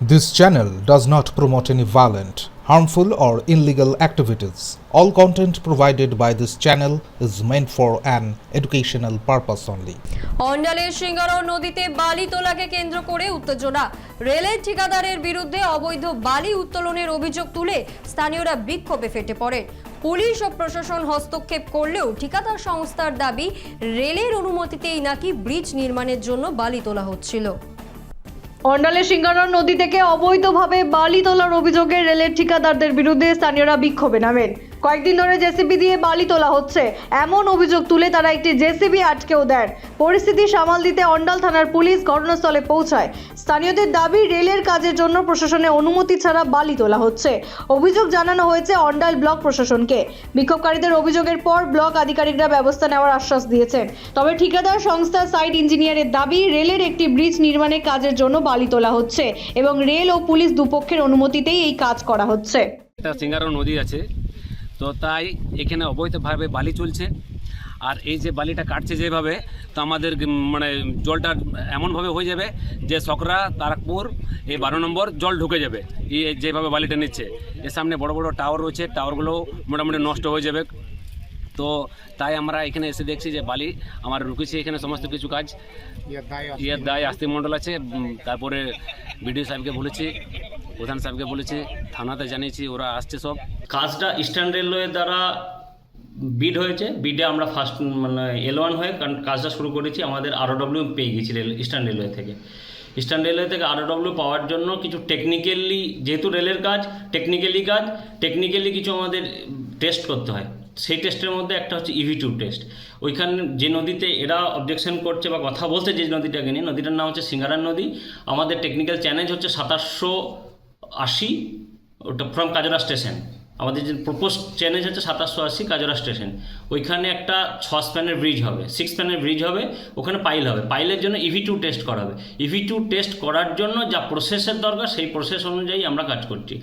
This channel does not promote any violent, harmful, or illegal activities. All content provided by this channel is meant for an educational purpose only. অন্ডালের সিঙ্গারর নদীতে বালি তোলাকে কেন্দ্র করে উত্তেজনা রেলের ঠিকাদারের বিরুদ্ধে অবৈধ বালি উত্তোলনের অভিযোগ তুলে স্থানীয়রা বিক্ষোভে ফেটে পড়ে পুলিশ ও প্রশাসন হস্তক্ষেপ করলেও ঠিকাদার সংস্থার দাবি রেলের অনুমতিতেই নাকি ব্রিজ নির্মাণের জন্য বালি তোলা হচ্ছিল অন্ডালে সিঙ্গারার নদী থেকে অবৈধভাবে বালি তোলার অভিযোগে রেলের ঠিকাদারদের বিরুদ্ধে স্থানীয়রা বিক্ষোভে নামেন। কয়েকদিন ধরে জেসিবি দিয়ে বালি তোলা হচ্ছে। এমন অভিযোগ তুলে তারা একটি জেসিবি আটকেও দেন। পরিস্থিতি সামাল দিতে অন্ডাল থানার পুলিশ ঘটনাস্থলে পৌঁছায়। স্থানীয়দের দাবি, রেলের কাজের জন্য প্রশাসনের অনুমতি ছাড়া বালি তোলা হচ্ছে। অভিযোগ জানানো হয়েছে অন্ডাল ব্লক প্রশাসনকে। বিক্ষোভকারীদের অভিযোগের পর ব্লক আধিকারিকরা ব্যবস্থা নেওয়ার আশ্বাস দিয়েছেন। তবে ঠিকাদার সংস্থা সাইট ইঞ্জিনিয়ারের দাবি, রেলের একটি ব্রিজ নির্মাণের কাজের জন্য বালি তোলা হচ্ছে এবং রেল ও পুলিশ দুপক্ষের অনুমতিতেই এই কাজ করা হচ্ছে। একটা সিঙ্গারো নদী আছে, তো তাই এখানে অবৈধভাবে বালি চলছে। আর এই যে বালিটা কাটছে যেভাবে আমাদের মানে জলটা এমনভাবে হয়ে যাবে যে সকরা তারকপুর এই বারো নম্বর জল ঢুকে যাবে। এই যেভাবে বালিটা নিচ্ছে। এর সামনে বড় বড় টাওয়ার রয়েছে। টাওয়ারগুলো মোটামুটি নষ্ট হয়ে যাবে। তো তাই আমরা এখানে এসে দেখছি যে বালি আমার রুকেছে এখানে সমস্ত কিছু কাজ। ইয়ের দায় আস্তি মণ্ডল আছে। তারপরে বিডিও সাহেবকে বলেছি প্রধান সাহেবকে বলেছি থানাতে জানিয়েছি ওরা আসছে সব। কাজটা ইস্টার্ন রেলওয়ে দ্বারা বিড হয়েছে বিডে আমরা ফার্স্ট মানে এল ওয়ান হয়ে কারণ কাজটা শুরু করেছি, আমাদের আরওডব্লিউ পেয়ে গেছি রেল ইস্টার্ন রেলওয়ে থেকে। ইস্টার্ন রেলওয়ে থেকে আরওডব্লিউ পাওয়ার জন্য কিছু টেকনিক্যালি যেহেতু রেলের কাজ টেকনিক্যালি কাজ টেকনিক্যালি কিছু আমাদের টেস্ট করতে হয়। সেই টেস্টের মধ্যে একটা হচ্ছে ইভি টু টেস্ট ওইখানে যে নদীতে এরা অবজেকশন করছে বা কথা বলছে যে নদীটাকে নিয়ে, নদীটার নাম হচ্ছে সিঙ্গারার নদী। আমাদের টেকনিক্যাল চ্যালেঞ্জ হচ্ছে সাতাশশো আশি, ওটা ফ্রম কাজরা স্টেশন আমাদের যে প্রপোজ চ্যানেজ হচ্ছে সাতাশশো আশি কাজরা স্টেশন ওইখানে একটা ছ স্প্যানের ব্রিজ হবে সিক্স স্প্যানের ব্রিজ হবে, ওখানে পাইল হবে। পাইলের জন্য ইভি টু টেস্ট করা হবে। ইভি টু টেস্ট করার জন্য যা প্রসেসের দরকার, সেই প্রসেস অনুযায়ী আমরা কাজ করছি।